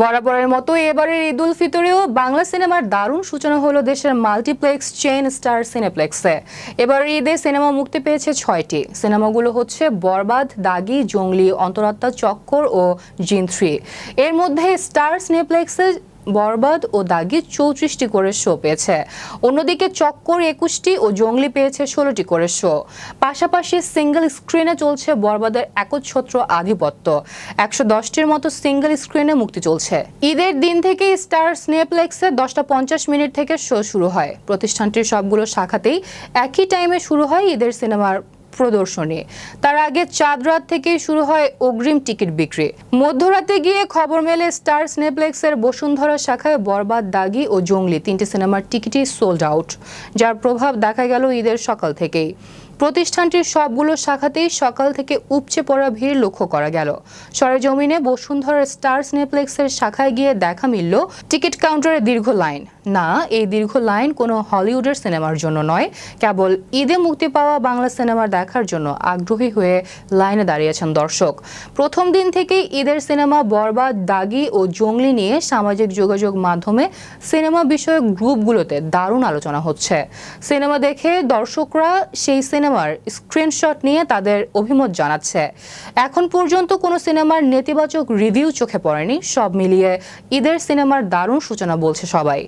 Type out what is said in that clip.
বরাবরের মতো এবারের ঈদ উল ফিতরেও বাংলা সিনেমার দারুণ সূচনা হলো দেশের মাল্টিপ্লেক্স চেইন স্টার সিনেপ্লেক্সে। এবার ঈদে সিনেমা মুক্তি পেয়েছে ছয়টি। সিনেমাগুলো হচ্ছে বরবাদ, দাগি, জঙ্গলি, অন্তরাত্মা চক্কর ও জিন থ্রি। এর মধ্যে স্টার সিনেপ্লেক্সে বরবাদ ও দাগি চৌত্রিশটি করে শো পেয়েছে। অন্যদিকে চক্কর একুশটি ও জঙ্গলি পেয়েছে ষোলোটি করে শো। পাশাপাশি সিঙ্গেল স্ক্রিনে চলছে বরবাদের একচ্ছত্র আধিপত্য। একশো দশটির মতো সিঙ্গেল স্ক্রিনে মুক্তি চলছে। ঈদের দিন থেকে স্টার স্নেপ্লেক্সে দশটা পঞ্চাশ মিনিট থেকে শো শুরু হয়। প্রতিষ্ঠানটির সবগুলো শাখাতেই একই টাইমে শুরু হয় ঈদের সিনেমার প্রদর্শনী। তার আগে চাঁদ রাত থেকেই শুরু হয় অগ্রিম টিকিট বিক্রি। মধ্যরাতে গিয়ে খবর মেলে স্টার স্নেপ্লেক্সের বসুন্ধরা শাখায় বরবাদ দাগি ও জঙ্গলি তিনটি সিনেমার টিকিটই সোল্ড আউট যার প্রভাব দেখা গেল ঈদের সকাল থেকেই। প্রতিষ্ঠানটির সবগুলো শাখাতেই সকাল থেকে উপচে পড়া ভিড় লক্ষ্য করা গেল। সরেজমিনে বসুন্ধরার স্টার সিনেপ্লেক্সের শাখায় গিয়ে দেখা মিলল টিকিট কাউন্টারে দীর্ঘ লাইন। না, এই দীর্ঘ লাইন কোনো হলিউডের সিনেমার জন্য নয়, কেবল ঈদে মুক্তি পাওয়া বাংলা সিনেমা দেখার জন্য আগ্রহী হয়ে লাইনে দাঁড়িয়েছেন দর্শক। প্রথম দিন থেকেই ঈদের সিনেমা বরবাদ, দাগি ও জঙ্গলি নিয়ে সামাজিক যোগাযোগ মাধ্যমে সিনেমা বিষয়ক গ্রুপগুলোতে দারুণ আলোচনা হচ্ছে। সিনেমা দেখে দর্শকরা সেই সিনেমার স্ক্রিনশট নিয়ে তাদের অভিমত জানাচ্ছে। এখন পর্যন্ত কোনো সিনেমার নেতিবাচক রিভিউ চোখে পড়েনি, সব মিলিয়ে ঈদের সিনেমার দারুণ সূচনা বলছে সবাই।